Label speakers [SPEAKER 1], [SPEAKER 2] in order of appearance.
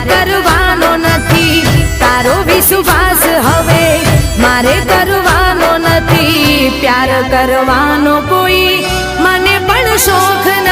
[SPEAKER 1] કરવાનો નથી. તારો વિશ્વાસ હવે મારે કરવાનો નથી. પ્યાર કરવાનો કોઈ